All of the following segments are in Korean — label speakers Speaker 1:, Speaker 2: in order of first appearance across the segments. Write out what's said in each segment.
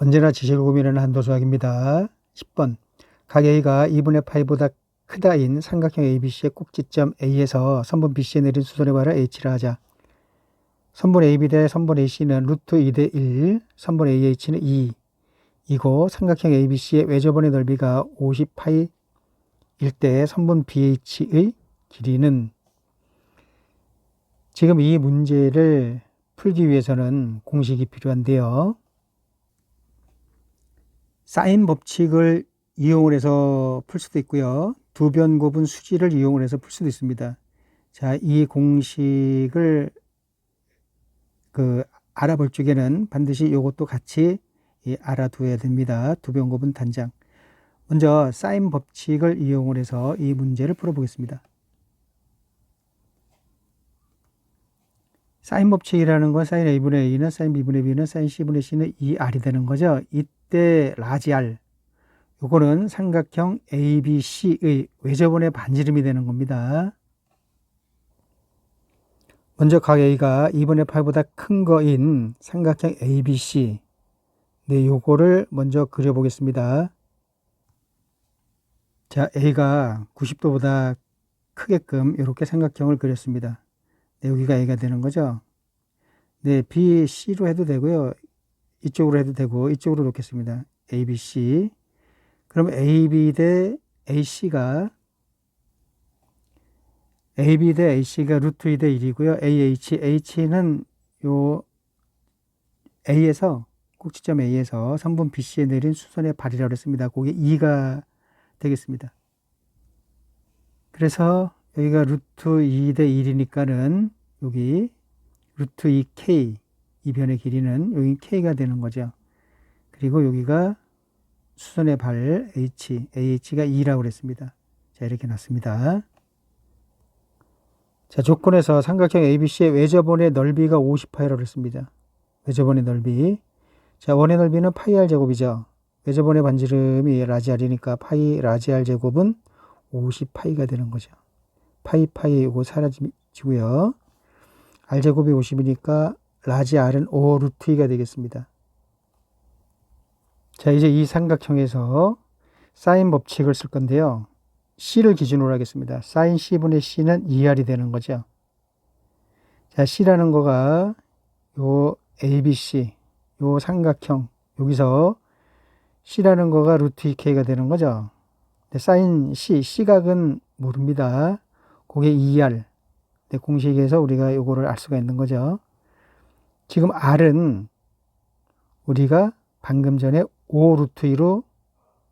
Speaker 1: 언제나 지식을 고민하는 한도수학입니다. 10번 각 A가 2분의 파이보다 크다인 삼각형 ABC의 꼭지점 A에서 선분 BC에 내린 수선의 발을 H라 하자. 선분 AB 대 선분 AC는 루트 2 대 1, 선분 AH는 2. 이고 삼각형 ABC의 외접원의 넓이가 50파이일 때 선분 BH의 길이는 지금 이 문제를 풀기 위해서는 공식이 필요한데요. 사인 법칙을 이용을 해서 풀 수도 있고요. 두 변 곱은 수지를 이용을 해서 풀 수도 있습니다. 자, 이 공식을 그 알아볼 적에는 반드시 이것도 같이 이 알아두어야 됩니다. 두 변 곱은 단장. 먼저 사인 법칙을 이용을 해서 이 문제를 풀어보겠습니다. 사인 법칙이라는 건 사인 A분의 A는 사인 B분의 B는 사인 C분의 C는 2R이 되는 거죠. 이 때 라지 R 요거는 삼각형 ABC의 외접원의 반지름이 되는 겁니다. 먼저 각 A가 2분의 8보다 큰 거인 삼각형 ABC 네, 요거를 먼저 그려보겠습니다. 자, A가 90도보다 크게끔 이렇게 삼각형을 그렸습니다. 네, 여기가 A가 되는 거죠. 네, B, C로 해도 되고요. 이쪽으로 해도 되고 이쪽으로 놓겠습니다. A, B, C. 그럼 A, B 대 AC가 A, B 대 AC가 루트 2 대 1이고요. A, H, H는 요 A에서 꼭지점 A에서 선분 BC에 내린 수선의 발이라고 했습니다. 그게 2가 되겠습니다. 그래서 여기가 루트 2 대 1이니까는 여기 루트 2k 이 변의 길이는 여기 k가 되는 거죠. 그리고 여기가 수선의 발 h, ah가 2라고 그랬습니다. 자, 이렇게 놨습니다. 자, 조건에서 삼각형 ABC의 외접원의 넓이가 50파이라고 했습니다. 외접원의 넓이. 자, 원의 넓이는 파이 r 제곱이죠. 외접원의 반지름이 라지 r이니까 파이 라지 r 제곱은 50파이가 되는 거죠. 파이 파이 이거 사라지고요. r 제곱이 50이니까 라지 r은 5 루트 2가 되겠습니다. 자, 이제 이 삼각형에서 사인 법칙을 쓸 건데요. C를 기준으로 하겠습니다. 사인 C분의 C는 2R이 되는 거죠. 자, C라는 거가 요 ABC, 요 삼각형, 여기서 C라는 거가 루트 2K가 되는 거죠. 네, 사인 C, C각은 모릅니다. 그게 2R. 네, 공식에서 우리가 요거를 알 수가 있는 거죠. 지금 R은 우리가 방금 전에 5 루트 2로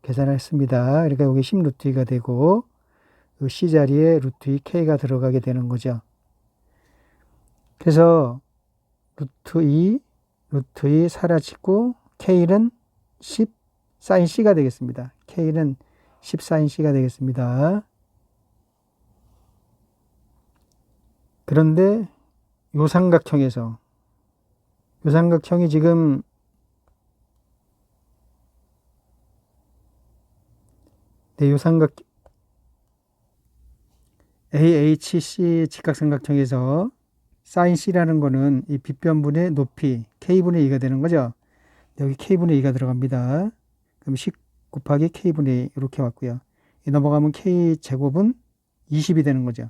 Speaker 1: 계산을 했습니다. 그러니까 여기 10 루트 2가 되고 이 C 자리에 루트 2 K가 들어가게 되는 거죠. 그래서 루트 2, 루트 2 사라지고 K는 10 사인 C가 되겠습니다. K는 10 사인 C가 되겠습니다. 그런데 요 삼각형에서 요 삼각형이 지금 네, 요 삼각 AHC 직각삼각형에서 사인 C라는 거는 이 빗변분의 높이 K분의 2가 되는 거죠. 여기 K분의 2가 들어갑니다. 그럼 10 곱하기 K분의 2 이렇게 왔고요. 이 넘어가면 K 제곱은 20이 되는 거죠.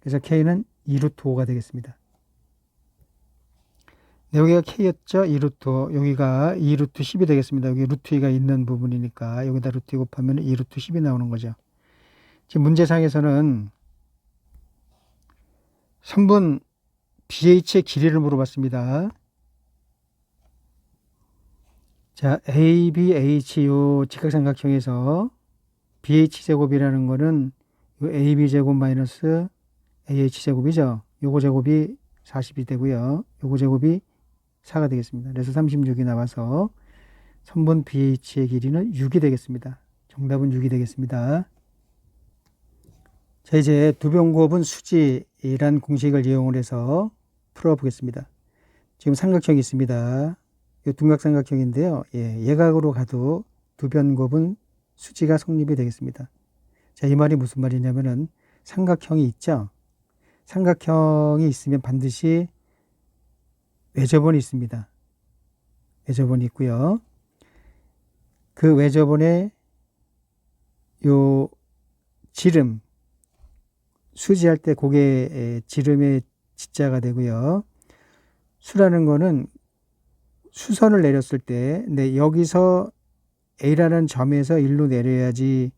Speaker 1: 그래서 K는 2루트 5가 되겠습니다. 네, 여기가 K였죠? 2루트. 여기가 2루트 10이 되겠습니다. 여기 루트 2가 있는 부분이니까 여기다 루트 2 곱하면 2루트 10이 나오는 거죠. 지금 문제상에서는 선분 BH의 길이를 물어봤습니다. 자, ABH 요 직각삼각형에서 BH 제곱이라는 거는 요 AB 제곱 마이너스 AH 제곱이죠. 요거 제곱이 40이 되고요. 요거 제곱이 4가 되겠습니다. 그래서 36이 나와서 선분 BH의 길이는 6이 되겠습니다. 정답은 6이 되겠습니다. 자, 이제 두변곱은 수지란 공식을 이용을 해서 풀어보겠습니다. 지금 삼각형이 있습니다. 이 둔각삼각형인데요. 예, 예각으로 가도 두변곱은 수지가 성립이 되겠습니다. 자, 이 말이 무슨 말이냐면은 삼각형이 있죠. 삼각형이 있으면 반드시 외접원이 있습니다. 외접원이 있고요. 그 외접원의 요 지름 수지할 때 고개 지름의 지자가 되고요. 수라는 거는 수선을 내렸을 때 네, 여기서 A라는 점에서 일로 내려야지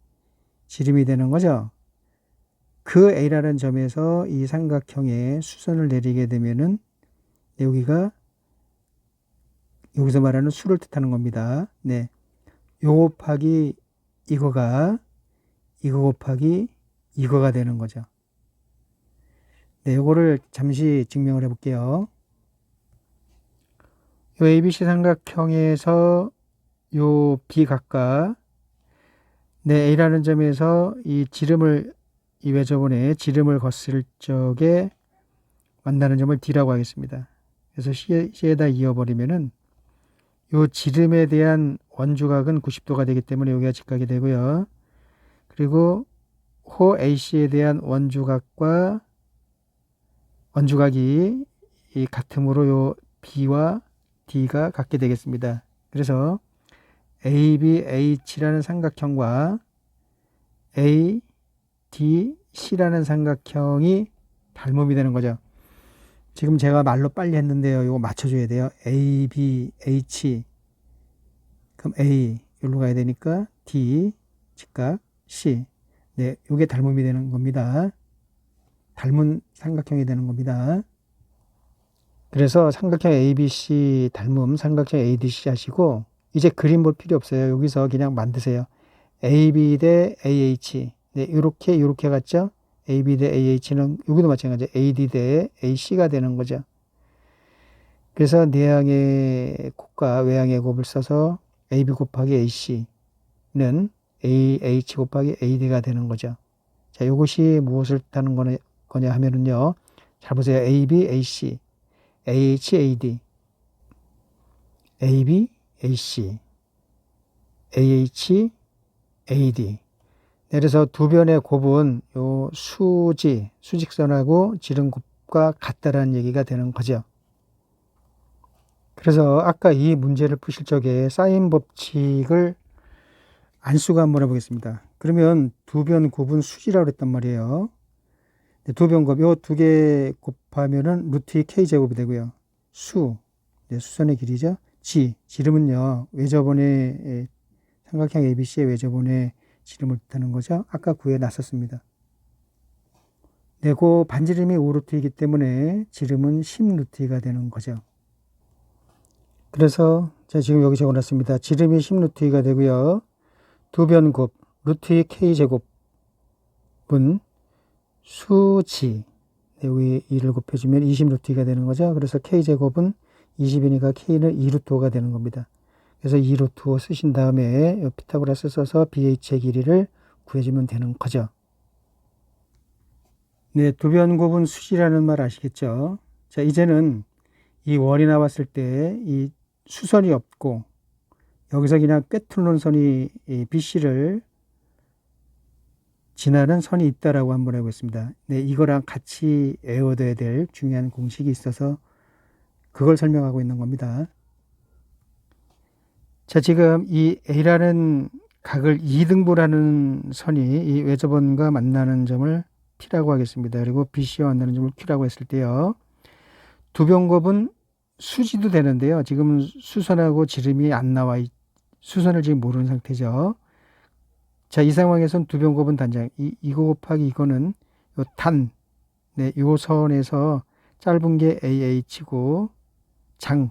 Speaker 1: 지름이 되는 거죠. 그 A라는 점에서 이 삼각형에 수선을 내리게 되면은 여기가 여기서 말하는 수를 뜻하는 겁니다. 네. 요 곱하기 이거가 이거 곱하기 이거가 되는 거죠. 네, 요거를 잠시 증명을 해 볼게요. 요 ABC 삼각형에서 요 B각과 네, A라는 점에서 이 지름을 이 외접원에 지름을 걷을 적에 만나는 점을 D라고 하겠습니다. 그래서 C에, C에다 이어버리면은 요 지름에 대한 원주각은 90도가 되기 때문에 여기가 직각이 되고요. 그리고 호 AC에 대한 원주각과 원주각이 이 같음으로 요 B와 D가 같게 되겠습니다. 그래서 ABH라는 삼각형과 ADC라는 삼각형이 닮음이 되는 거죠. 지금 제가 말로 빨리 했는데요. 이거 맞춰줘야 돼요. ABH 그럼 A 여기로 가야 되니까 D 직각 C 네, 이게 닮음이 되는 겁니다. 닮은 삼각형이 되는 겁니다. 그래서 삼각형 ABC 닮음 삼각형 ADC 하시고 이제 그림 볼 필요 없어요. 여기서 그냥 만드세요. AB 대 AH. 네, 이렇게 이렇게 갔죠? AB 대 AH는 여기도 마찬가지. AD 대 AC가 되는 거죠. 그래서 내항의 곱과 외항의 곱을 써서 AB 곱하기 AC는 AH 곱하기 AD가 되는 거죠. 자, 이것이 무엇을 뜻하는 거냐 하면은요. 잘 보세요. AB, AC, AH, AD, AB, AC, AH, AD. 그래서 두 변의 곱은 요 수지, 수직선하고 지름 곱과 같다라는 얘기가 되는 거죠. 그래서 아까 이 문제를 푸실 적에 사인 법칙을 안수가 한번 해보겠습니다. 그러면 두 변 곱은 수지라고 그랬단 말이에요. 두 변 곱, 요 두 개 곱하면은 루트 2 k 제곱이 되고요. 수, 네, 수선의 길이죠. 지, 지름은요, 외접원의 삼각형 ABC의 외접원의 지름을 뜻하는 거죠. 아까 놨었습니다. 네, 그 반지름이 5루트이기 때문에 지름은 10루트가 되는 거죠. 그래서 제가 지금 여기 적어놨습니다. 지름이 10루트가 되고요. 두 변곱 루트 k 제곱은 수지 네, 여기 2를 곱해주면 20루트가 되는 거죠. 그래서 k 제곱은 20이니까 k는 2루트가 되는 겁니다. 그래서 2루트 쓰신 다음에 피타고라스 써서 BH의 길이를 구해주면 되는 거죠. 네, 두변곱은 수지라는 말 아시겠죠? 자, 이제는 이 원이 나왔을 때 이 수선이 없고 여기서 그냥 꿰뚫는 선이 BC를 지나는 선이 있다라고 한번 해보겠습니다. 네, 이거랑 같이 외워둬야 될 중요한 공식이 있어서 그걸 설명하고 있는 겁니다. 자, 지금 이 A라는 각을 2등분하는 선이 이 외접원과 만나는 점을 T라고 하겠습니다. 그리고 BC와 만나는 점을 Q라고 했을 때요. 두 변곱은 수지도 되는데요. 지금 수선하고 지름이 안 나와 있, 수선을 지금 모르는 상태죠. 자, 이 상황에서는 두 변곱은 단장. 이, 이거 곱하기 이거는 요 단, 네, 요 선에서 짧은 게 AH고, 장,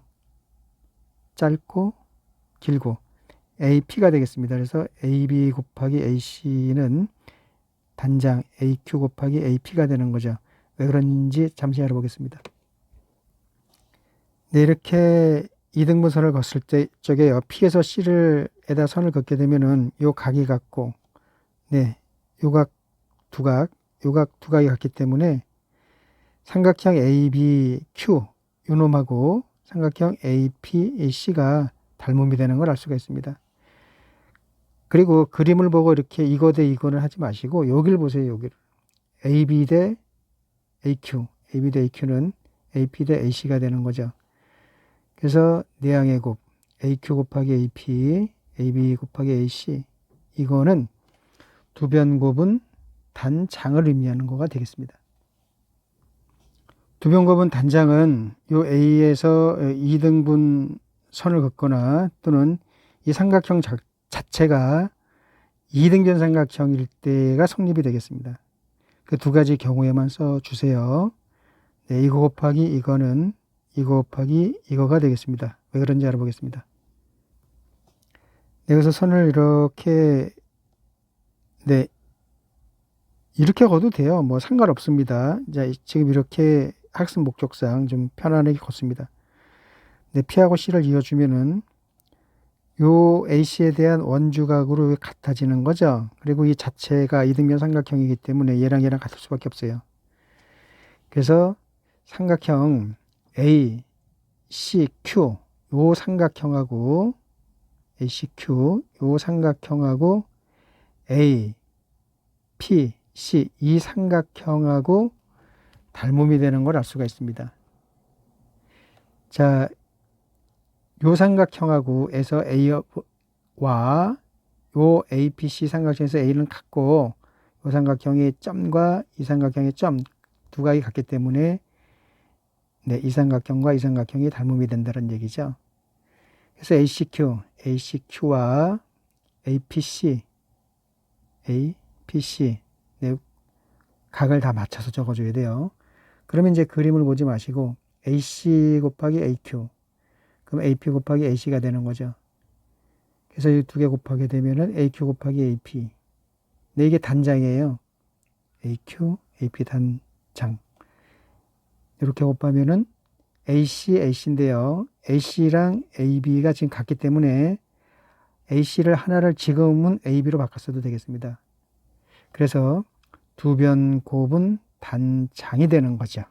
Speaker 1: 짧고, 길고, AP가 되겠습니다. 그래서 AB 곱하기 AC는 단장 AQ 곱하기 AP가 되는 거죠. 왜 그런지 잠시 알아보겠습니다. 네, 이렇게 이등분선을 걷을 때 저게요. P에서 C를 에다 선을 긋게 되면은 요 각이 같고 네, 요각 두각, 요각 두각이 같기 때문에 삼각형 ABQ 요놈하고 삼각형 APAC가 닮음이 되는 걸 알 수가 있습니다. 그리고 그림을 보고 이렇게 이거 대 이거는 하지 마시고 여기를 보세요. 여기를. AB 대 AQ, AB 대 AQ는 AP 대 AC가 되는 거죠. 그래서 내항의 곱 AQ 곱하기 AP, AB 곱하기 AC 이거는 두 변 곱은 단장을 의미하는 거가 되겠습니다. 두 변 곱은 단장은 요 A에서 2등분 선을 긋거나 또는 이 삼각형 자, 자체가 2등변 삼각형일 때가 성립이 되겠습니다. 그 두 가지 경우에만 써 주세요. 네, 이거 곱하기 이거는 이거 곱하기 이거가 되겠습니다. 왜 그런지 알아보겠습니다. 네, 여기서 선을 이렇게 네 이렇게 걷도 돼요. 뭐 상관없습니다. 자, 지금 이렇게 학습 목적상 좀 편안하게 걷습니다. 네, P하고 C를 이어주면은 요 AC에 대한 원주각으로 같아지는 거죠. 그리고 이 자체가 이등변 삼각형이기 때문에 얘랑 얘랑 같을 수밖에 없어요. 그래서 삼각형 A, C, Q 요 삼각형하고 A, C, Q 요 삼각형하고 A, P, C 이 삼각형하고 닮음이 되는 걸 알 수가 있습니다. 자, 요 삼각형하고 에서 A와 요 APC 삼각형에서 A는 같고 요 삼각형의 점과 이 삼각형의 점두 각이 같기 때문에 네, 이 삼각형과 이 삼각형이 닮음이 된다는 얘기죠. 그래서 ACQ, ACQ와 APC, APC 네, 각을 다 맞춰서 적어줘야 돼요. 그러면 이제 그림을 보지 마시고 AC 곱하기 AQ 그럼 AP 곱하기 AC가 되는 거죠. 그래서 이 두 개 곱하게 되면은 AQ 곱하기 AP. 네, 이게 단장이에요. AQ, AP 단장. 이렇게 곱하면은 AC, AC인데요. AC랑 AB가 지금 같기 때문에 AC를 하나를 지금은 AB로 바꿨어도 되겠습니다. 그래서 두 변 곱은 단장이 되는 거죠.